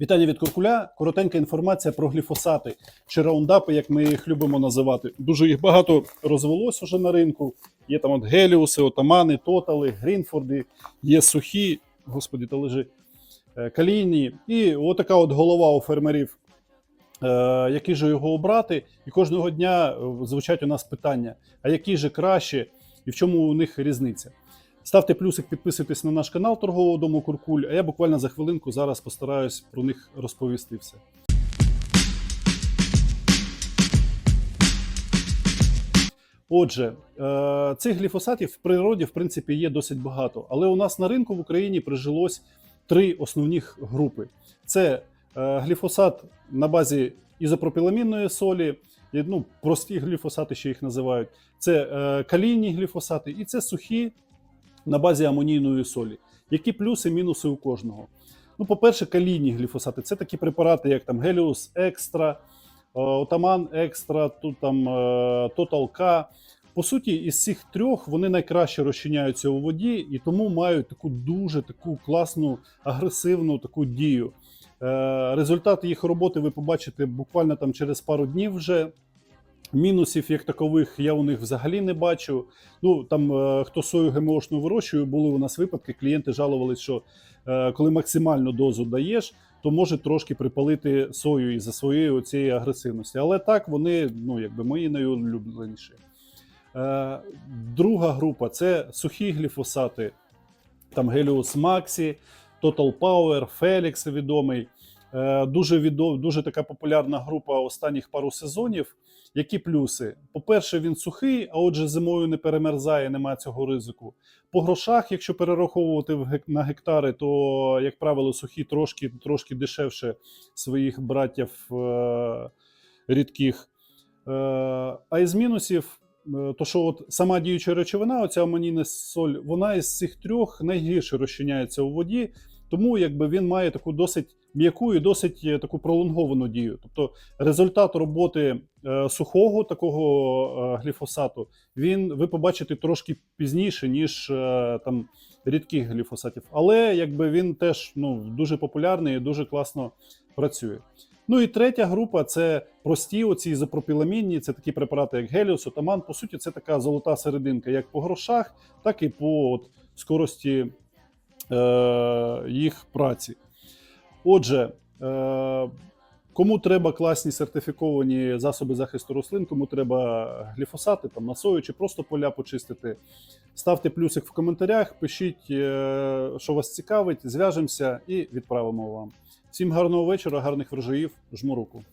Вітання від Куркуля. Коротенька інформація про гліфосати чи раундапи, як ми їх любимо називати. Дуже їх багато розвелось уже на ринку. Є там от геліуси, отамани, тотали, грінфорди, є сухі, господі, та лежи, е, калійні. І отака от голова у фермерів. Е, який же його обрати? І кожного дня звучать у нас питання: а який же краще і в чому у них різниця? Ставте плюсик, підписуйтесь на наш канал торгового дому Куркуль, а я буквально за хвилинку зараз постараюсь про них розповісти все. Отже, е, цих гліфосатів в природі в принципі є досить багато, але у нас на ринку в Україні прижилось три основні групи: це е, гліфосат на базі ізопропіламінної солі, ну, прості гліфосати ще їх називають. Це е, калійні гліфосати, і це сухі на базі амонійної солі. Які плюси мінуси у кожного? Ну, по-перше, калійні гліфосати це такі препарати, як там Геліус Екстра, Отаман Екстра, тут там е, Total K. По суті, із цих трьох вони найкраще розчиняються у воді і тому мають таку дуже таку класну агресивну таку дію. Е, Результат їх роботи ви побачите буквально там через пару днів вже. Мінусів як такових я у них взагалі не бачу. Ну там е, хто сою ГМОшну вирощує, були у нас випадки. Клієнти жалувались, що е, коли максимальну дозу даєш, то може трошки припалити сою із за своєї цієї агресивності. Але так вони ну якби мої найулюбленіші. Е, друга група це сухі гліфосати, там Геліус Максі, Total Power, Felix відомий. Е, Дуже відом, дуже така популярна група останніх пару сезонів. Які плюси? По-перше, він сухий, а отже, зимою не перемерзає, немає цього ризику. По грошах, якщо перераховувати на гектари, то, як правило, сухі трошки, трошки дешевше своїх братів е- рідких. Е- а із мінусів, е, то що от сама діюча речовина, оця амонійна соль, вона із цих трьох найгірше розчиняється у воді, тому якби він має таку досить м'яку і досить е, таку пролонговану дію. Тобто результат роботи е, сухого такого е, гліфосату, він ви побачите трошки пізніше, ніж там рідких гліфосатів. Але якби він теж ну, дуже популярний і дуже класно працює. Ну і третя група це прості оці ізопропіламінні, це такі препарати, як Геліус, Отаман. По суті, це така золота серединка, як по грошах, так і по от, скорості їх праці. Отже, е, кому треба класні сертифіковані засоби захисту рослин, кому треба гліфосати, там на сою чи просто поля почистити, ставте плюсик в коментарях, пишіть, е, що вас цікавить, зв'яжемося і відправимо вам. Всім гарного вечора, гарних врожаїв, жму руку.